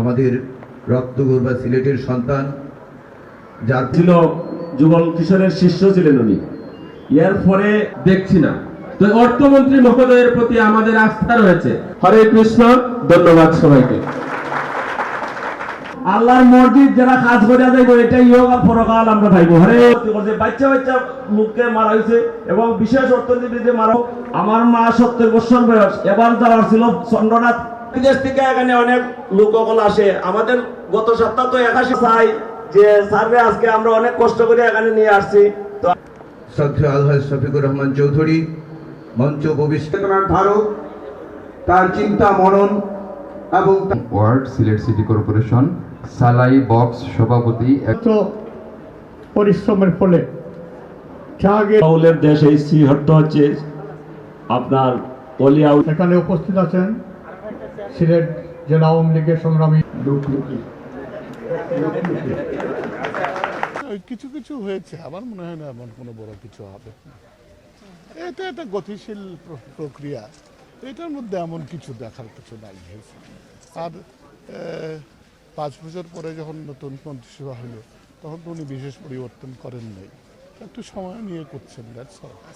আমাদের রক্তগর্বা সিলেটের সন্তান, যার ছিল যুগল কিশোরের শিষ্য ছিলেন উনি। এর পরে দেখছি না। তো অর্থমন্ত্রী মহোদয়ের প্রতি আমাদের আস্থা রয়েছে। হরে কৃষ্ণ, ধন্যবাদ সবাইকে। আল্লাহর মসজিদ যারা কাজ করে যাইব এটাই হোক আর পরকাল আমরা পাইব হরে করছে। বাচ্চা বাচ্চা লোককে মারা হয়েছে এবং বিশেষ অর্থনীতিতে মারা আমার মা সত্তর বছর বয়স। এবার যাওয়ার ছিল চন্দ্রনাথ বিদেশ থেকে এখানে অনেক লোকসকল আসে। আমাদের গত সপ্তাহ তো একাশি চাই যে স্যাররে আজকে আমরা অনেক কষ্ট করে এখানে নিয়ে আসছি। তো আলহাজ শফিকুর রহমান চৌধুরী মঞ্চ উপবিষ্ট চেতনার ধারক তার চিন্তা মনন এবং ওয়ার্ড সিলেট সিটি কর্পোরেশন সালাই বক্স সভাপতি এত পরিশ্রমের ফলে দেশ এই শ্রীহট্ট হচ্ছে আপনার অলিয়া এখানে উপস্থিত আছেন সিলেট জেলা আওয়ামী লীগের সংগ্রামী কিছু কিছু হয়েছে আমার মনে হয় না এমন কোনো বড় কিছু হবে। এটা একটা গতিশীল প্রক্রিয়া। এটার মধ্যে এমন কিছু দেখার কিছু নাই। হয়েছে আর পাঁচ বছর পরে যখন নতুন মন্ত্রিসভা হলো তখন তো উনি বিশেষ পরিবর্তন করেন নাই। একটু সময় নিয়ে করছেন দ্যাটস অল